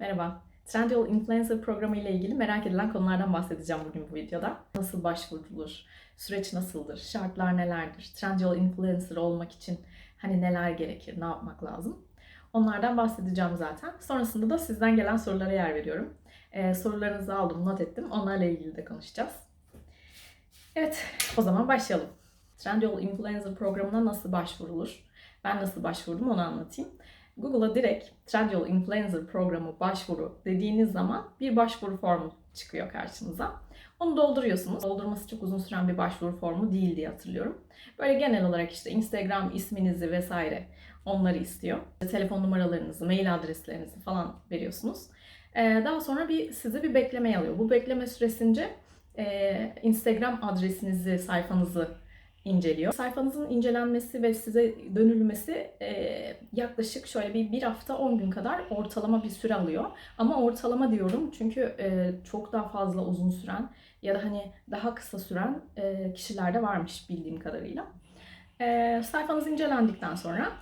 Merhaba. Trendyol Influencer programı ile ilgili merak edilen konulardan bahsedeceğim bugün bu videoda. Nasıl başvurulur? Süreç nasıldır? Şartlar nelerdir? Trendyol Influencer olmak için hani neler gerekir? Ne yapmak lazım? Onlardan bahsedeceğim zaten. Sonrasında da sizden gelen sorulara yer veriyorum. Ee, sorularınızı aldım, not ettim. Onlarla ilgili de konuşacağız. Evet, o zaman başlayalım. Trendyol Influencer programına nasıl başvurulur? Ben nasıl başvurdum onu anlatayım. Google'a direkt Trendyol Influencer programı başvuru dediğiniz zaman bir başvuru formu çıkıyor karşınıza. Onu dolduruyorsunuz. Doldurması çok uzun süren bir başvuru formu değil diye hatırlıyorum. Böyle genel olarak işte Instagram isminizi vesaire onları istiyor. Telefon numaralarınızı, mail adreslerinizi falan veriyorsunuz. Ee, Daha sonra bir sizi bir beklemeye alıyor. Bu bekleme süresince e, Instagram adresinizi, sayfanızı inceliyor. Sayfanızın incelenmesi ve size dönülmesi e, yaklaşık şöyle bir, bir hafta 10 gün kadar ortalama bir süre alıyor. Ama ortalama diyorum çünkü e, çok daha fazla uzun süren ya da hani daha kısa süren e, kişiler de varmış bildiğim kadarıyla. E, sayfanız incelendikten sonra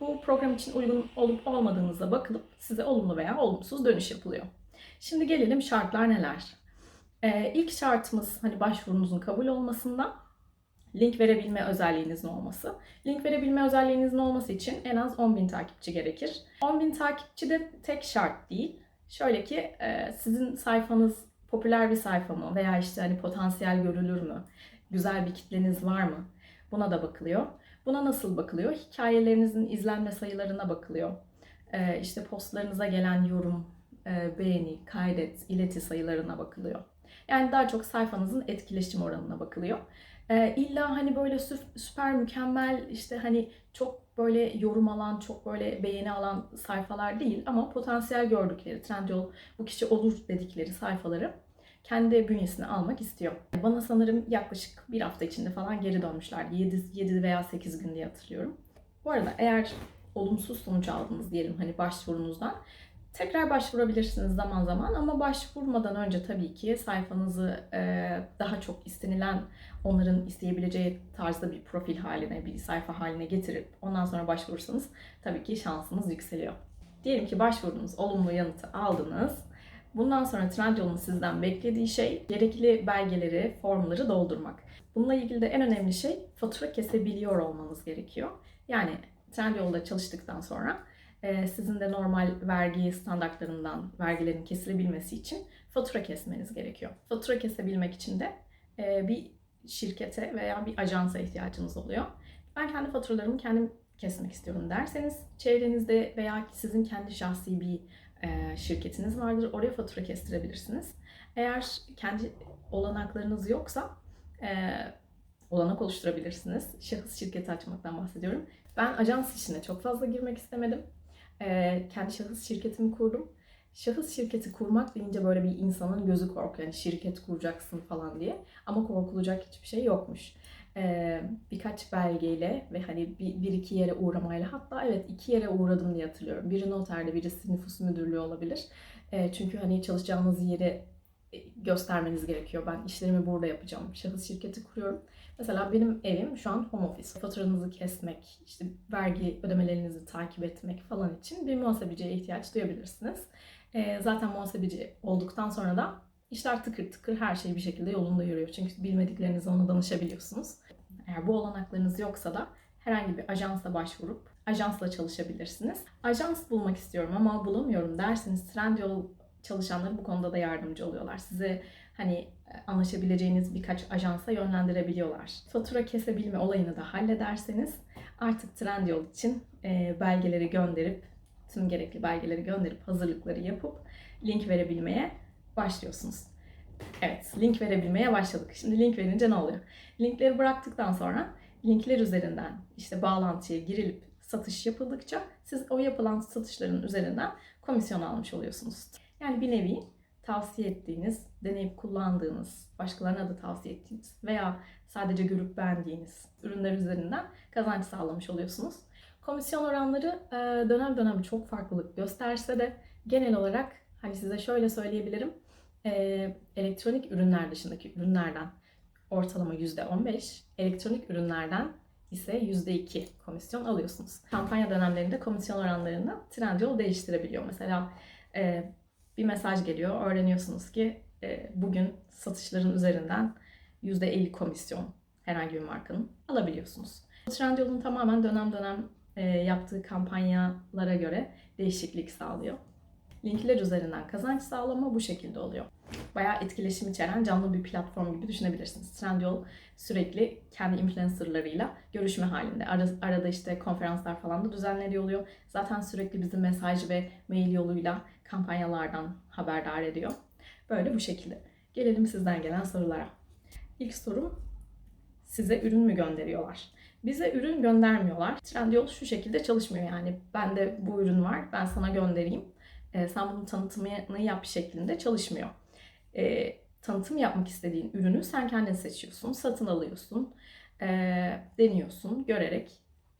bu program için uygun olup olmadığınıza bakılıp size olumlu veya olumsuz dönüş yapılıyor. Şimdi gelelim şartlar neler? E, ilk şartımız hani başvurunuzun kabul olmasında link verebilme özelliğinizin olması. Link verebilme özelliğinizin olması için en az 10.000 takipçi gerekir. 10.000 takipçi de tek şart değil. Şöyle ki e, sizin sayfanız popüler bir sayfa mı veya işte hani potansiyel görülür mü? Güzel bir kitleniz var mı? Buna da bakılıyor. Buna nasıl bakılıyor? Hikayelerinizin izlenme sayılarına bakılıyor. E, işte postlarınıza gelen yorum, e, beğeni, kaydet, ileti sayılarına bakılıyor. Yani daha çok sayfanızın etkileşim oranına bakılıyor. Ee, illa hani böyle sü- süper mükemmel işte hani çok böyle yorum alan, çok böyle beğeni alan sayfalar değil ama potansiyel gördükleri, Trendyol bu kişi olur dedikleri sayfaları kendi bünyesine almak istiyor. Bana sanırım yaklaşık bir hafta içinde falan geri dönmüşler. 7, 7 veya 8 gün diye hatırlıyorum. Bu arada eğer olumsuz sonuç aldınız diyelim hani başvurunuzdan tekrar başvurabilirsiniz zaman zaman ama başvurmadan önce tabii ki sayfanızı e, daha çok istenilen onların isteyebileceği tarzda bir profil haline, bir sayfa haline getirip ondan sonra başvurursanız tabii ki şansınız yükseliyor. Diyelim ki başvurdunuz, olumlu yanıtı aldınız. Bundan sonra Trendyol'un sizden beklediği şey gerekli belgeleri, formları doldurmak. Bununla ilgili de en önemli şey fatura kesebiliyor olmanız gerekiyor. Yani Trendyol'da çalıştıktan sonra sizin de normal vergi standartlarından vergilerin kesilebilmesi için fatura kesmeniz gerekiyor. Fatura kesebilmek için de e, bir şirkete veya bir ajansa ihtiyacınız oluyor. Ben kendi faturalarımı kendim kesmek istiyorum derseniz çevrenizde veya sizin kendi şahsi bir e, şirketiniz vardır. Oraya fatura kestirebilirsiniz. Eğer kendi olanaklarınız yoksa e, olanak oluşturabilirsiniz. Şahıs şirketi açmaktan bahsediyorum. Ben ajans işine çok fazla girmek istemedim. E, kendi şahıs şirketimi kurdum. Şahıs şirketi kurmak deyince böyle bir insanın gözü korkuyor. Yani şirket kuracaksın falan diye. Ama korkulacak hiçbir şey yokmuş. Ee, birkaç belgeyle ve hani bir, bir iki yere uğramayla hatta evet iki yere uğradım diye hatırlıyorum. Biri noterde, birisi nüfus müdürlüğü olabilir. Ee, çünkü hani çalışacağınız yeri göstermeniz gerekiyor. Ben işlerimi burada yapacağım. Şahıs şirketi kuruyorum. Mesela benim evim şu an home office. Faturanızı kesmek, işte vergi ödemelerinizi takip etmek falan için bir muhasebeciye ihtiyaç duyabilirsiniz. E, zaten muhasebeci olduktan sonra da işler tıkır tıkır her şey bir şekilde yolunda yürüyor. Çünkü bilmediklerinizi ona danışabiliyorsunuz. Eğer bu olanaklarınız yoksa da herhangi bir ajansa başvurup ajansla çalışabilirsiniz. Ajans bulmak istiyorum ama bulamıyorum derseniz Trendyol çalışanları bu konuda da yardımcı oluyorlar. Size hani anlaşabileceğiniz birkaç ajansa yönlendirebiliyorlar. Fatura kesebilme olayını da hallederseniz artık Trendyol için e, belgeleri gönderip tüm gerekli belgeleri gönderip hazırlıkları yapıp link verebilmeye başlıyorsunuz. Evet, link verebilmeye başladık. Şimdi link verince ne oluyor? Linkleri bıraktıktan sonra linkler üzerinden işte bağlantıya girilip satış yapıldıkça siz o yapılan satışların üzerinden komisyon almış oluyorsunuz. Yani bir nevi tavsiye ettiğiniz, deneyip kullandığınız, başkalarına da tavsiye ettiğiniz veya sadece görüp beğendiğiniz ürünler üzerinden kazanç sağlamış oluyorsunuz. Komisyon oranları e, dönem dönem çok farklılık gösterse de genel olarak hani size şöyle söyleyebilirim. E, elektronik ürünler dışındaki ürünlerden ortalama %15, elektronik ürünlerden ise %2 komisyon alıyorsunuz. Kampanya dönemlerinde komisyon oranlarını Trendyol değiştirebiliyor. Mesela e, bir mesaj geliyor. Öğreniyorsunuz ki e, bugün satışların üzerinden %50 komisyon herhangi bir markanın alabiliyorsunuz. Trendyol'un tamamen dönem dönem e, yaptığı kampanyalara göre değişiklik sağlıyor. Linkler üzerinden kazanç sağlama bu şekilde oluyor. Bayağı etkileşim içeren canlı bir platform gibi düşünebilirsiniz. Trendyol sürekli kendi influencerlarıyla görüşme halinde. Ara- arada işte konferanslar falan da düzenleniyor oluyor. Zaten sürekli bizi mesaj ve mail yoluyla kampanyalardan haberdar ediyor. Böyle bu şekilde. Gelelim sizden gelen sorulara. İlk sorum size ürün mü gönderiyorlar? Bize ürün göndermiyorlar. Trendyol şu şekilde çalışmıyor yani. Bende bu ürün var, ben sana göndereyim. Ee, sen bunun tanıtımını yap şeklinde çalışmıyor. Ee, tanıtım yapmak istediğin ürünü sen kendin seçiyorsun, satın alıyorsun, ee, deniyorsun, görerek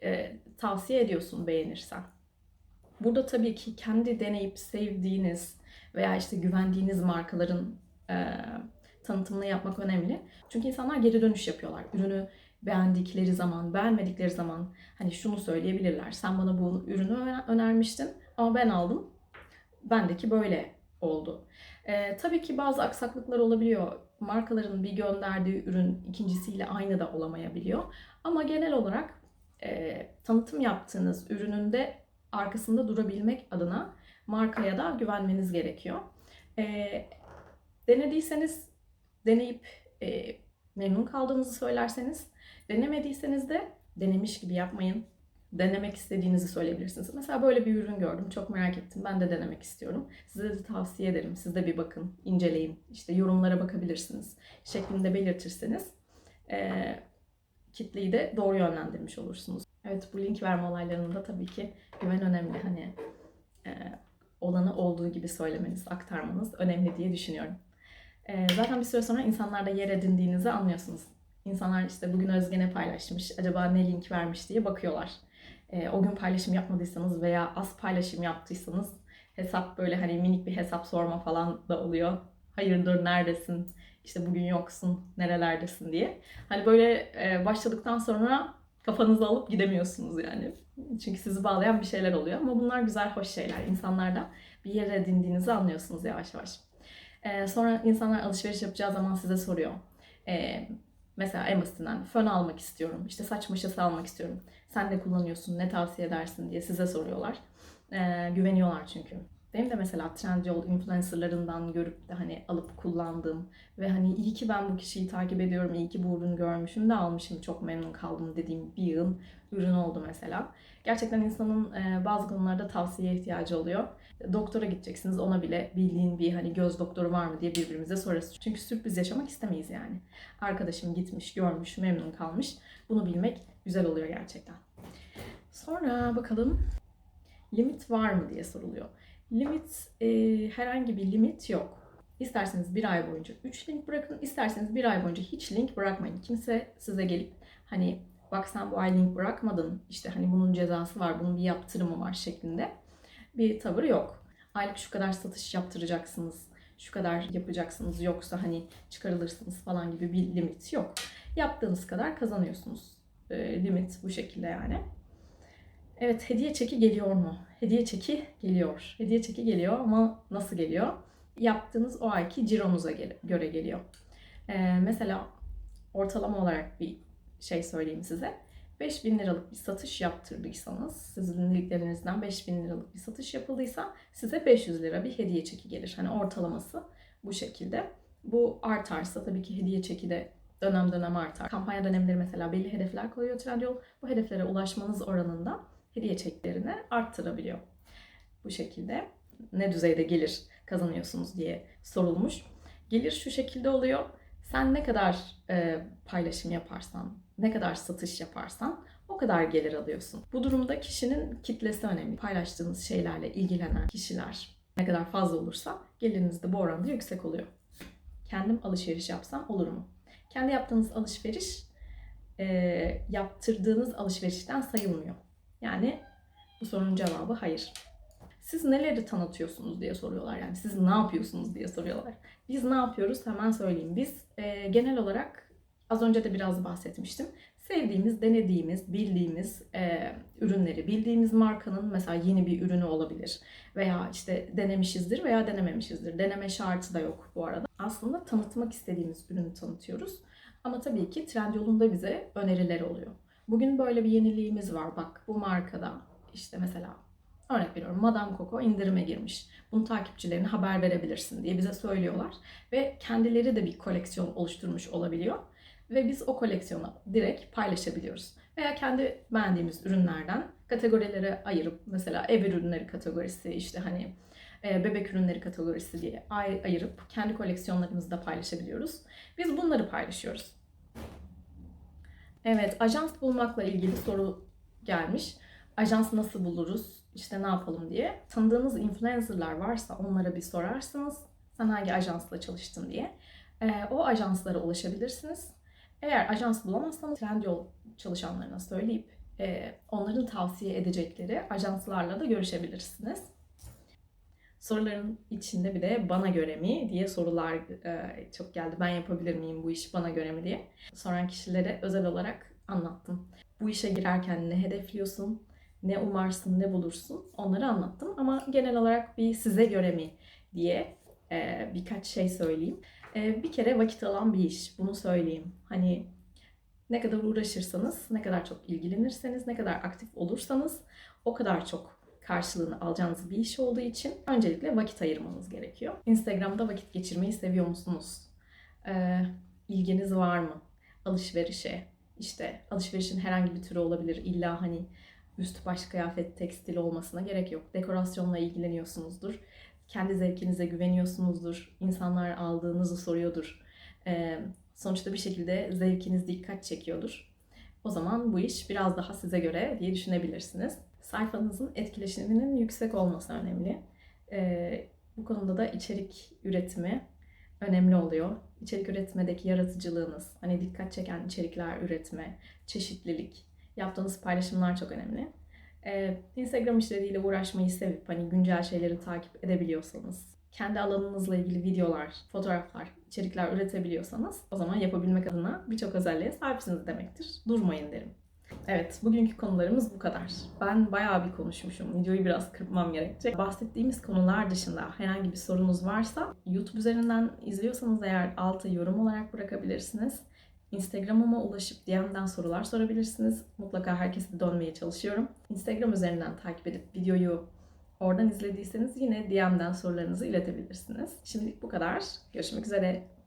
e, tavsiye ediyorsun beğenirsen. Burada tabii ki kendi deneyip sevdiğiniz veya işte güvendiğiniz markaların e, tanıtımını yapmak önemli. Çünkü insanlar geri dönüş yapıyorlar. Ürünü beğendikleri zaman, beğenmedikleri zaman hani şunu söyleyebilirler. Sen bana bu ürünü öner- önermiştin ama ben aldım. Bendeki böyle oldu. Ee, tabii ki bazı aksaklıklar olabiliyor. Markaların bir gönderdiği ürün ikincisiyle aynı da olamayabiliyor. Ama genel olarak e, tanıtım yaptığınız ürünün de arkasında durabilmek adına markaya da güvenmeniz gerekiyor. E, denediyseniz deneyip e, memnun kaldığınızı söylerseniz, denemediyseniz de denemiş gibi yapmayın. Denemek istediğinizi söyleyebilirsiniz. Mesela böyle bir ürün gördüm, çok merak ettim. Ben de denemek istiyorum. Size de tavsiye ederim. Siz de bir bakın, inceleyin. İşte yorumlara bakabilirsiniz. Şeklinde belirtirseniz e, kitleyi de doğru yönlendirmiş olursunuz. Evet bu link verme olaylarında tabii ki güven önemli. Hani e, olanı olduğu gibi söylemeniz, aktarmanız önemli diye düşünüyorum. E, zaten bir süre sonra insanlarda yer edindiğinizi anlıyorsunuz. İnsanlar işte bugün Özge ne paylaşmış, acaba ne link vermiş diye bakıyorlar. E, o gün paylaşım yapmadıysanız veya az paylaşım yaptıysanız hesap böyle hani minik bir hesap sorma falan da oluyor. Hayırdır neredesin, işte bugün yoksun, nerelerdesin diye. Hani böyle e, başladıktan sonra kafanızı alıp gidemiyorsunuz yani. Çünkü sizi bağlayan bir şeyler oluyor. Ama bunlar güzel, hoş şeyler. İnsanlarda bir yer edindiğinizi anlıyorsunuz yavaş yavaş. Ee, sonra insanlar alışveriş yapacağı zaman size soruyor. Ee, mesela en basitinden fön almak istiyorum, işte saç maşası almak istiyorum. Sen ne kullanıyorsun, ne tavsiye edersin diye size soruyorlar. Ee, güveniyorlar çünkü. Benim de mesela Trendyol influencerlarından görüp de hani alıp kullandığım ve hani iyi ki ben bu kişiyi takip ediyorum, iyi ki bu ürünü görmüşüm de almışım, çok memnun kaldım dediğim bir yığın ürün oldu mesela. Gerçekten insanın e, bazı konularda tavsiyeye ihtiyacı oluyor. Doktora gideceksiniz ona bile bildiğin bir hani göz doktoru var mı diye birbirimize sorarız. Çünkü sürpriz yaşamak istemeyiz yani. Arkadaşım gitmiş, görmüş, memnun kalmış. Bunu bilmek güzel oluyor gerçekten. Sonra bakalım limit var mı diye soruluyor. Limit e, herhangi bir limit yok. İsterseniz bir ay boyunca 3 link bırakın, isterseniz bir ay boyunca hiç link bırakmayın. Kimse size gelip hani bak sen bu ay link bırakmadın, işte hani bunun cezası var, bunun bir yaptırımı var şeklinde bir tavır yok. Aylık şu kadar satış yaptıracaksınız, şu kadar yapacaksınız yoksa hani çıkarılırsınız falan gibi bir limit yok. Yaptığınız kadar kazanıyorsunuz. E, limit bu şekilde yani. Evet hediye çeki geliyor mu? Hediye çeki geliyor. Hediye çeki geliyor ama nasıl geliyor? Yaptığınız o ayki cironuza göre geliyor. Ee, mesela ortalama olarak bir şey söyleyeyim size. 5000 liralık bir satış yaptırdıysanız, sizin liglerinizden 5000 liralık bir satış yapıldıysa size 500 lira bir hediye çeki gelir. Hani ortalaması bu şekilde. Bu artarsa tabii ki hediye çeki de dönem dönem artar. Kampanya dönemleri mesela belli hedefler koyuyor Trendyol. Bu hedeflere ulaşmanız oranında hediye çeklerini arttırabiliyor. Bu şekilde ne düzeyde gelir kazanıyorsunuz diye sorulmuş. Gelir şu şekilde oluyor. Sen ne kadar e, paylaşım yaparsan, ne kadar satış yaparsan o kadar gelir alıyorsun. Bu durumda kişinin kitlesi önemli. Paylaştığınız şeylerle ilgilenen kişiler ne kadar fazla olursa geliriniz de bu oranda yüksek oluyor. Kendim alışveriş yapsam olur mu? Kendi yaptığınız alışveriş e, yaptırdığınız alışverişten sayılmıyor. Yani bu sorunun cevabı hayır. Siz neleri tanıtıyorsunuz diye soruyorlar. Yani siz ne yapıyorsunuz diye soruyorlar. Biz ne yapıyoruz hemen söyleyeyim. Biz e, genel olarak az önce de biraz bahsetmiştim. sevdiğimiz, denediğimiz, bildiğimiz e, ürünleri, bildiğimiz markanın mesela yeni bir ürünü olabilir. Veya işte denemişizdir veya denememişizdir. Deneme şartı da yok bu arada. Aslında tanıtmak istediğimiz ürünü tanıtıyoruz. Ama tabii ki Trendyol'un bize önerileri oluyor. Bugün böyle bir yeniliğimiz var. Bak bu markada işte mesela örnek veriyorum Madame Coco indirime girmiş. Bunu takipçilerine haber verebilirsin diye bize söylüyorlar. Ve kendileri de bir koleksiyon oluşturmuş olabiliyor. Ve biz o koleksiyonu direkt paylaşabiliyoruz. Veya kendi beğendiğimiz ürünlerden kategorilere ayırıp mesela ev ürünleri kategorisi işte hani e, bebek ürünleri kategorisi diye ay- ayırıp kendi koleksiyonlarımızı da paylaşabiliyoruz. Biz bunları paylaşıyoruz. Evet, ajans bulmakla ilgili soru gelmiş. Ajans nasıl buluruz? İşte ne yapalım diye. Tanıdığınız influencerlar varsa onlara bir sorarsınız. Sen hangi ajansla çalıştın diye. Ee, o ajanslara ulaşabilirsiniz. Eğer ajans bulamazsanız Trendyol çalışanlarına söyleyip e, onların tavsiye edecekleri ajanslarla da görüşebilirsiniz. Soruların içinde bir de bana göre mi diye sorular e, çok geldi. Ben yapabilir miyim bu iş bana göre mi diye. Soran kişilere özel olarak anlattım. Bu işe girerken ne hedefliyorsun, ne umarsın, ne bulursun onları anlattım. Ama genel olarak bir size göre mi diye e, birkaç şey söyleyeyim. E, bir kere vakit alan bir iş, bunu söyleyeyim. Hani ne kadar uğraşırsanız, ne kadar çok ilgilenirseniz, ne kadar aktif olursanız o kadar çok karşılığını alacağınız bir iş olduğu için öncelikle vakit ayırmanız gerekiyor. Instagram'da vakit geçirmeyi seviyor musunuz? Ee, ilginiz var mı? Alışverişe, işte alışverişin herhangi bir türü olabilir. İlla hani üst baş kıyafet, tekstil olmasına gerek yok. Dekorasyonla ilgileniyorsunuzdur. Kendi zevkinize güveniyorsunuzdur. İnsanlar aldığınızı soruyordur. Ee, sonuçta bir şekilde zevkiniz dikkat çekiyordur. O zaman bu iş biraz daha size göre diye düşünebilirsiniz. Sayfanızın etkileşiminin yüksek olması önemli. Ee, bu konuda da içerik üretimi önemli oluyor. İçerik üretmedeki yaratıcılığınız, hani dikkat çeken içerikler üretme, çeşitlilik, yaptığınız paylaşımlar çok önemli. Ee, Instagram işleriyle uğraşmayı sevip hani güncel şeyleri takip edebiliyorsanız, kendi alanınızla ilgili videolar, fotoğraflar, içerikler üretebiliyorsanız o zaman yapabilmek adına birçok özelliğe sahipsiniz demektir. Durmayın derim. Evet, bugünkü konularımız bu kadar. Ben bayağı bir konuşmuşum. Videoyu biraz kırpmam gerekecek. Bahsettiğimiz konular dışında herhangi bir sorunuz varsa YouTube üzerinden izliyorsanız eğer alta yorum olarak bırakabilirsiniz. Instagram'ıma ulaşıp DM'den sorular sorabilirsiniz. Mutlaka herkese dönmeye çalışıyorum. Instagram üzerinden takip edip videoyu oradan izlediyseniz yine DM'den sorularınızı iletebilirsiniz. Şimdilik bu kadar. Görüşmek üzere.